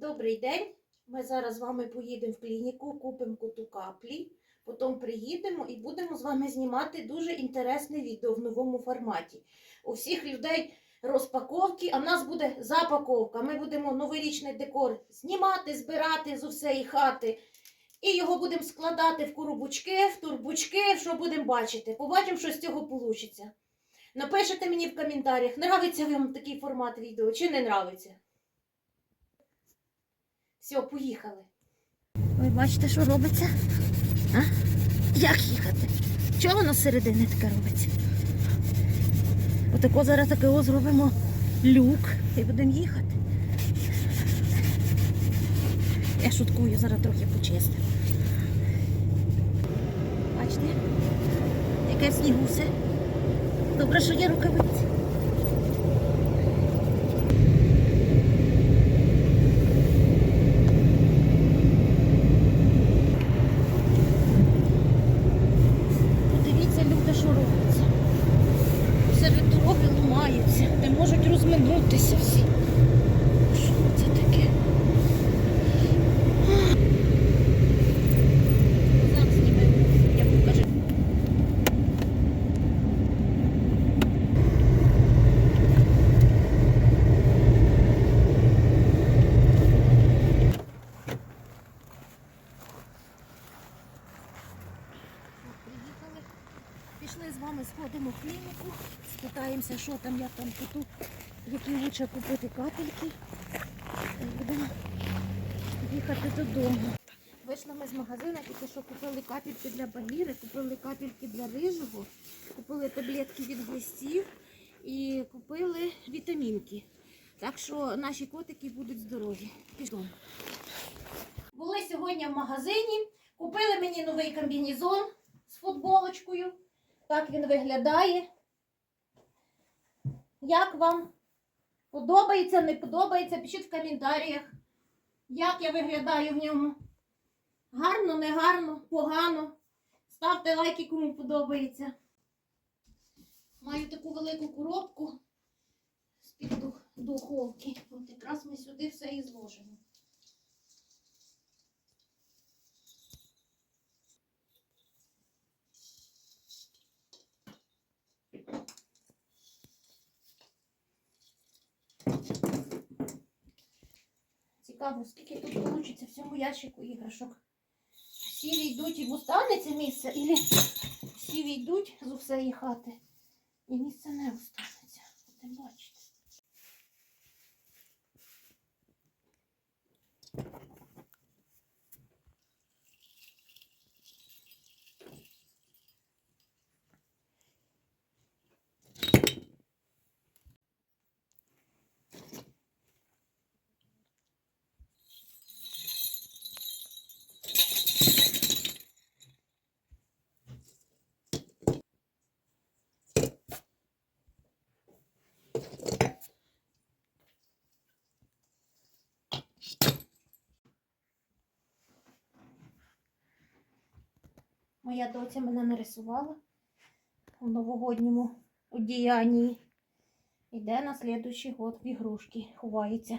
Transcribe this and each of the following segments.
Добрий день. Ми зараз з вами поїдемо в клініку, купимо коту каплі, потім приїдемо і будемо з вами знімати дуже інтересне відео в новому форматі. У всіх людей розпаковки, а в нас буде запаковка. Ми будемо новорічний декор знімати, збирати з усієї хати. І його будемо складати в коробочки, в турбочки, що будемо бачити. Побачимо, що з цього вийде. Напишите мені в коментарях, нравиться вам такий формат відео чи не нравиться. Все, поїхали. Ви бачите, що робиться? А? Як їхати? Чого воно середини таке робиться? Отако зараз такого зробимо люк і будемо їхати. Я шуткую, зараз трохи почистимо. Бачите? Яке в снігу все. Добре, що є рукавиці. Розминутися всі. Що це таке? Зараз знімемо, я покажу. Приїхали. Пішли вами, сходимо в клініку, спитаємося, що там, як там коту, які лучше купити капельки. Будемо їхати додому. Вийшли ми з магазину, тільки що купили капельки для багіри, купили капельки для рижого, купили таблетки від глистів і купили вітамінки. Так що наші котики будуть здорові. Пішло. Були сьогодні в магазині, купили мені новий комбінезон з футболочкою. Так він виглядає. Як вам подобається, не подобається? Пишіть в коментарях, як я виглядаю в ньому. Гарно, не гарно, погано. Ставте лайки, кому подобається. Маю таку велику коробку з-під духовки. От якраз ми сюди все і зложимо. Цікаво, скільки тут вийде в цьому ящику іграшок. Всі війдуть і останеться місце, і всі війдуть з усієї хати. І місце не останеться. Будемо бачити. Моя доця мене нарисувала у новогодньому одіянні. Іде на слідуючий год в ігрушки, ховається.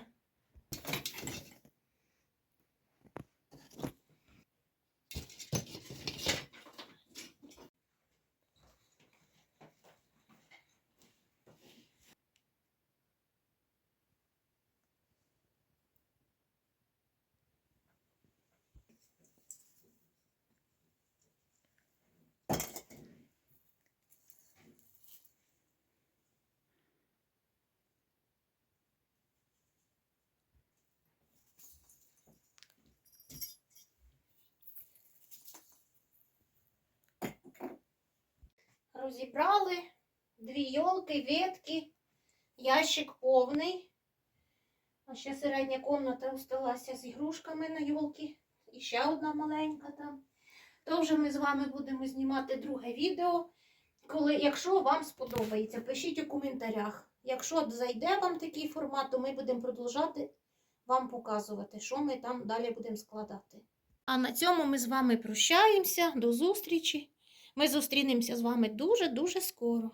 Розібрали дві йолки, ветки, ящик повний. А ще середня кімната осталася з ігрушками на йолки. І ще одна маленька там. То вже ми з вами будемо знімати друге відео. Коли, якщо вам сподобається, пишіть у коментарях. Якщо зайде вам такий формат, то ми будемо продовжати вам показувати, що ми там далі будемо складати. А на цьому ми з вами прощаємося. До зустрічі! Ми зустрінемося з вами дуже-дуже скоро.